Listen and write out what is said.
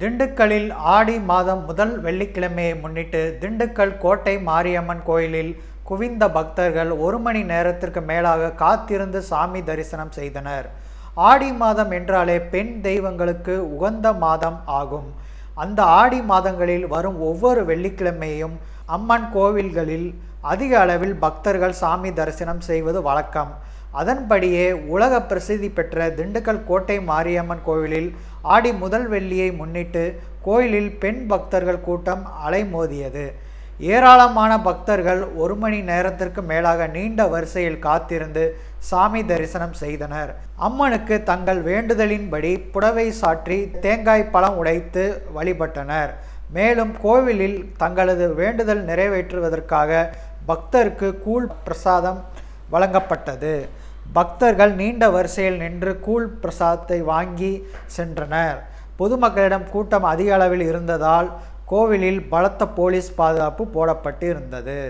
திண்டுக்கல்லில் ஆடி மாதம் முதல் வெள்ளிக்கிழமையை முன்னிட்டு திண்டுக்கல் கோட்டை மாரியம்மன் கோயிலில் குவிந்த பக்தர்கள் ஒரு மணி நேரத்திற்கு மேலாக காத்திருந்து சாமி தரிசனம் செய்தனர். ஆடி மாதம் என்றாலே பெண் தெய்வங்களுக்கு உகந்த மாதம் ஆகும். அந்த ஆடி மாதங்களில் வரும் ஒவ்வொரு வெள்ளிக்கிழமையும் அம்மன் கோவில்களில் அதிக அளவில் பக்தர்கள் சாமி தரிசனம் செய்வது வழக்கம். அதன்படியே உலக பிரசித்தி பெற்ற திண்டுக்கல் கோட்டை மாரியம்மன் கோவிலில் ஆடி முதல் வெள்ளியை முன்னிட்டு கோயிலில் பெண் பக்தர்கள் கூட்டம் அலைமோதியது. ஏராளமான பக்தர்கள் ஒரு மணி நேரத்திற்கு மேலாக நீண்ட வரிசையில் காத்திருந்து சாமி தரிசனம் செய்தனர். அம்மனுக்கு தங்கள் வேண்டுதலின்படி புடவை சாற்றி தேங்காய் பழம் உடைத்து வழிபட்டனர். மேலும் கோவிலில் தங்களது வேண்டுதல் நிறைவேற்றுவதற்காக பக்தருக்கு கூழ் பிரசாதம் வழங்கப்பட்டது. பக்தர்கள் நீண்ட வரிசையில் நின்று கூழ் பிரசாதத்தை வாங்கி சென்றனர். பொதுமக்களிடம் கூட்டம் அதிக அளவில் இருந்ததால் கோவிலில் பலத்த போலீஸ் பாதுகாப்பு போடப்பட்டு இருந்தது